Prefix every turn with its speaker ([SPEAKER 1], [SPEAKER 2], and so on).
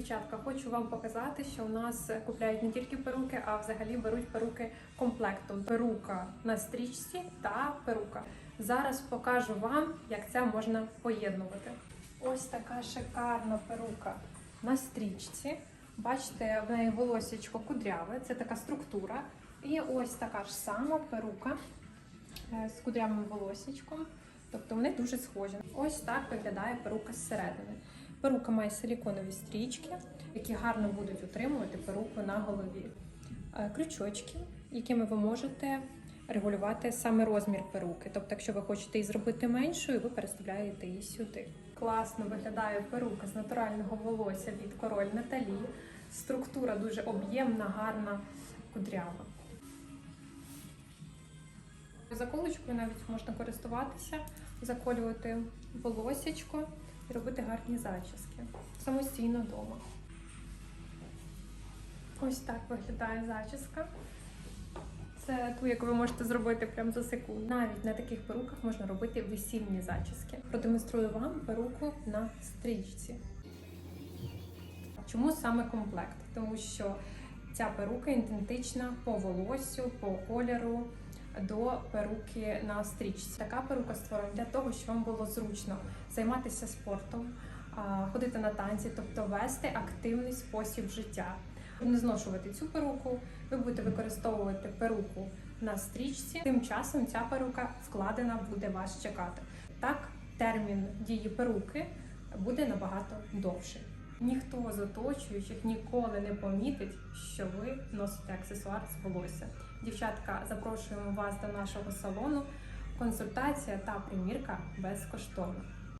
[SPEAKER 1] Дівчатка, хочу вам показати, що у нас купляють не тільки перуки, а взагалі беруть перуки комплектом. Перука на стрічці та перука. Зараз покажу вам, як це можна поєднувати. Ось така шикарна перука на стрічці. Бачите, в неї волосечко кудряве, це така структура. І ось така ж сама перука е, з кудрявим волосечком. Тобто вони дуже схожі. Ось так виглядає перука зсередини. Перука має силіконові стрічки, які гарно будуть утримувати перуку на голові. Е, Крючочки, якими ви можете регулювати саме розмір перуки. Тобто, якщо ви хочете її зробити меншою, ви переставляєте її сюди. Класно виглядає перука з натурального волосся від король Наталі. Структура дуже об'ємна, гарна, кудрява. Заколочкою навіть можна користуватися, заколювати волосячко і робити гарні зачіски самостійно вдома. Ось так виглядає зачіска. Це ту, яку ви можете зробити прямо за секунду. Навіть на таких перуках можна робити весільні зачіски. Продемонструю вам перуку на стрічці. Чому саме комплект? Тому що ця перука ідентична по волосю, по кольору до перуки на стрічці. Така перука створена для того, щоб вам було зручно займатися спортом, ходити на танці, тобто вести активний спосіб життя. Не зношувати цю перуку, ви будете використовувати перуку на стрічці. Тим часом ця перука вкладена буде вас чекати. Так, термін дії перуки буде набагато довший. Ніхто з оточуючих ніколи не помітить, що ви носите аксесуар з волосся. Дівчатка, запрошуємо вас до нашого салону. Консультація та примірка безкоштовна.